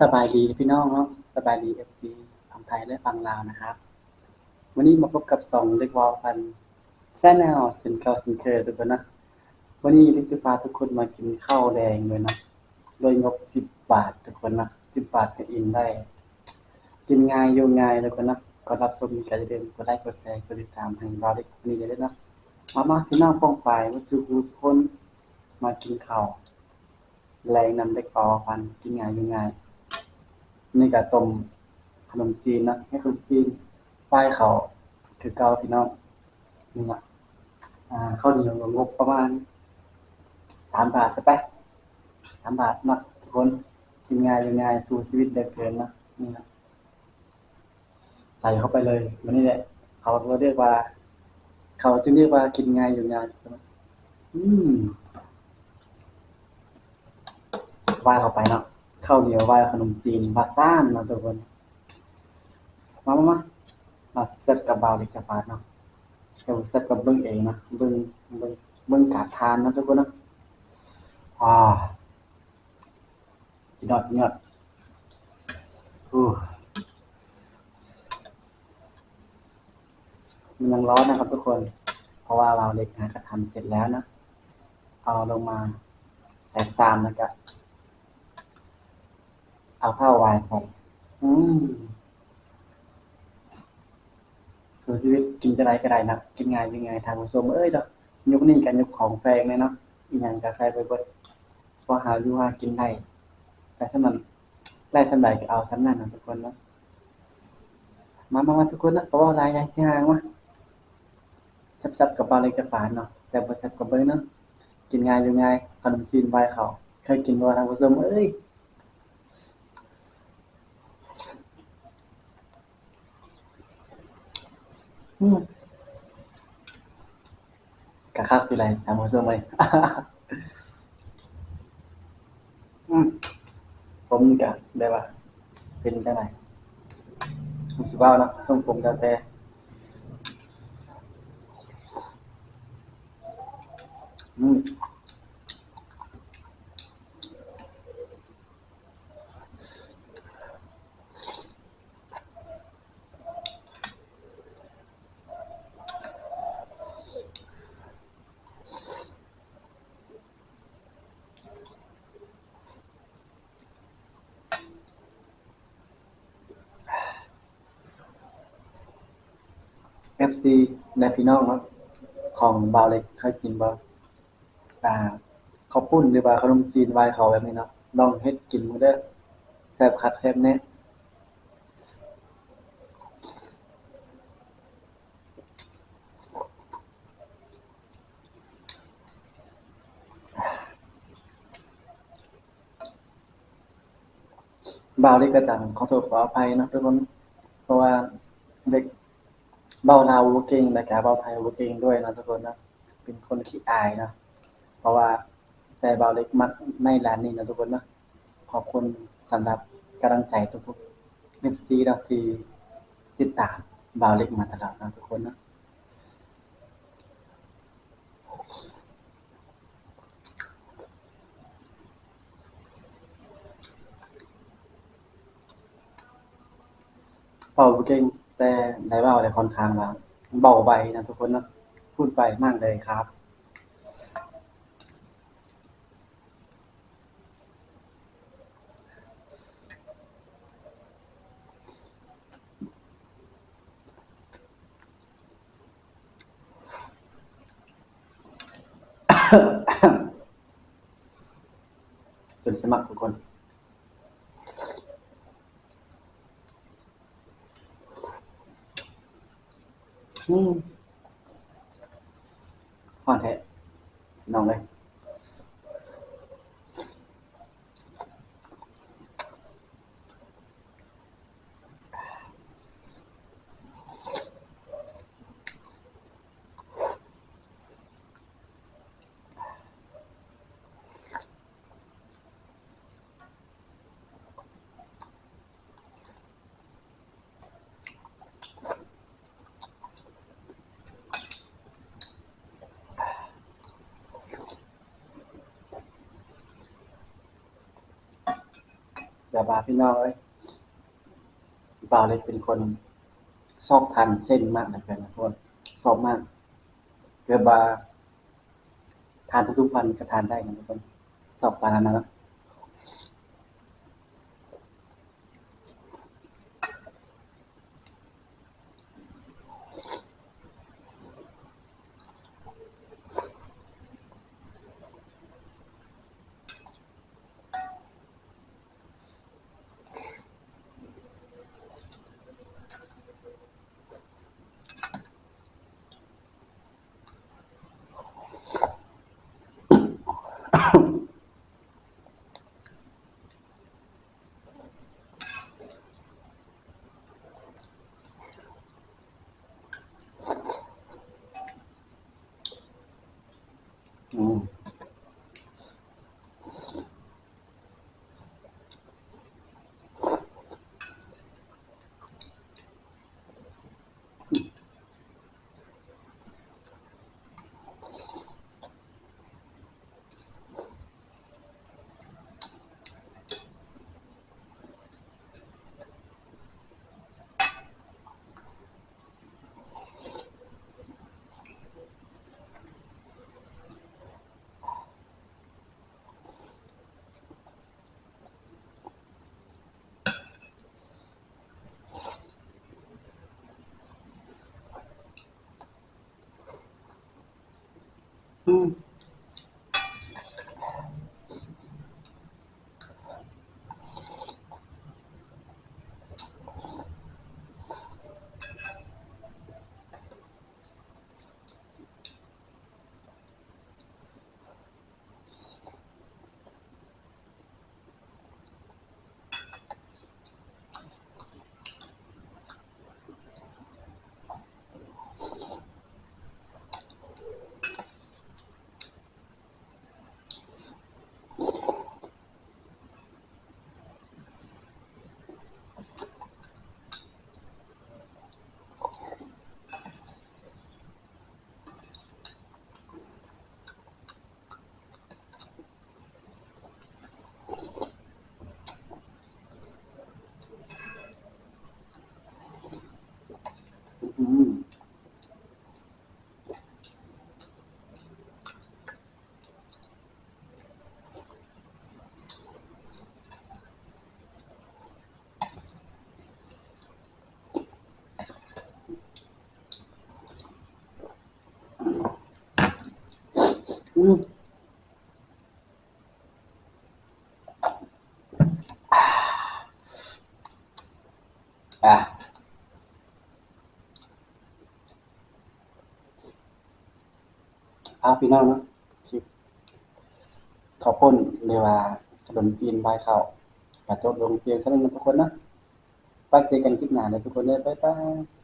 สบายดีพี่น้องเนาะสบายดี FC ฝั่งไทยและฝั่งลาวนะครับ วันนี้มาพบกับสองเล็กวอลพันแซนแนลสินเก่าสินเคยทุกคนนะ วันนี้ลิซพาทุกคนมากินข้าวแดงเลยนะโดยงบสิบบาททุกคนนะสิบบาทก็อิ่มได้ กินง่ายอยู่ง่ายทุกคนนะก็รับชมมีการจะเดินกดไลค์กดแชร์กดติดตามให้เราได้วันนี้เลยนะมามาพี่น้องป้องไปวัสุขุทุกคนมากินข้าวแรงนำเล็กวอลพันกินง่ายอยู่ง่าย นี่ก็ต้มขนมจีนนะให้ขนมจีนป้ายเขาคือเกาพี่น้องนี่ละอ่าข้าวเหนียวงบประมาณสามบาทใช่ปะสามบาทนะทุกคนกินง่ายอยู่ง่ายสู้ชีวิตเดือเกินนะนี่นะใส่เข้าไปเลยวันนี้แหละเขาก็เรียกว่า เขาจึงเรียกว่ากินง่ายอยู่ง่ายใช่ไหมอืมว่าเข้าไปเนาะ ข้าวเหนียววายขนมจีนบาซ่านนะทุกคนมามามามาเซตกับบาวเล็กกับบาทเนาะเซลเซตกับเบิ้งเองนะเบิ้งเบิ้งเบิ้งกาทานนะทุกคนนะอ่าจินอดจินอดอู้มันยังร้อนนะครับทุกคน เพราะว่าเราเล็กงานะก็ทำเสร็จแล้วนะ เอาลงมาใส่ซามแล้วก็ เอาข้าววายใส่อืมสู่ชีวิตกินจะไรก็ได้นะกินง่ายยังไงทางผู้ชมเอ้ยดอกยกนี่กันยกของแพงเลยเนาะอีหยังกาแฟไปเบิดพอหาอยู่หากินได้แต่สำนั้นไล่สำใดก็เอาสำนั้นนะทุกคนเนาะมามามาทุกคนนะเพราะว่าลายยายสิห่างมาแซ่บๆกับปลาเล็กกับปลาเนาะแซ่บบ่แซ่บกับเบิ่งเนาะกินง่ายอยู่ง่ายขนมจีนใบเขาเคยกินบ่ทางผู้ชมเอ้ย อืม กะคักอยู่ไรถามหัวเสื้อไหมผมกะได้ว่า เป็นจังไรผมสิเว้านะส่งผมกาแต่อืม เอฟซีและพี่น้องเนาะของบาวเล็กเคยกินบ่อ่าข้าวปุ้นหรือว่าขนมจีนวายเขาแบบนี้เนาะลองเฮ็ดกินมื้อเด้อแซ่บคักแซ่บแน่บาวเล็กก็ต่างขอโทษขออภัยนะทุกคน เพราะว่าเด็ก เบาลาวบ่เก่งและก็เบาไทยบ่เก่งด้วยนะทุกคนนะเป็นคนขี้อายนะเพราะว่าแต่เบาเล็กมักในร้านนี้นะทุกคนนะขอบคุณสำหรับกำลังใจทุกๆ FC เนาะที่ติดตามเบาเล็กมาตลอดนะทุกคนนะเบาเก่ง แต่ได้เบาได้ค่อนข้างว่าเบาไปนะทุกคนนะพูดไปมากเลยครับจนสมัครทุกคน อืมฮ้อน อยแบบาพี่น้องเอ้ยบ่าวเล็กเป็นคนชอบทานเส้นมากเหลือเกินนะทุกคนชอบมากเกือบาทานทุกๆวันก็ทานได้นะทุกคนชอบปานนั้นนะ อื อะอาพี่น้องนะคลิปขอบคุณเรียว่าขนมจีนใบายข้ากระจบลงเพียงสักนิดนะทุกคนนะไว้เจอกันคลิปหน้าเลยทุกคนเลยบ๊ายบาย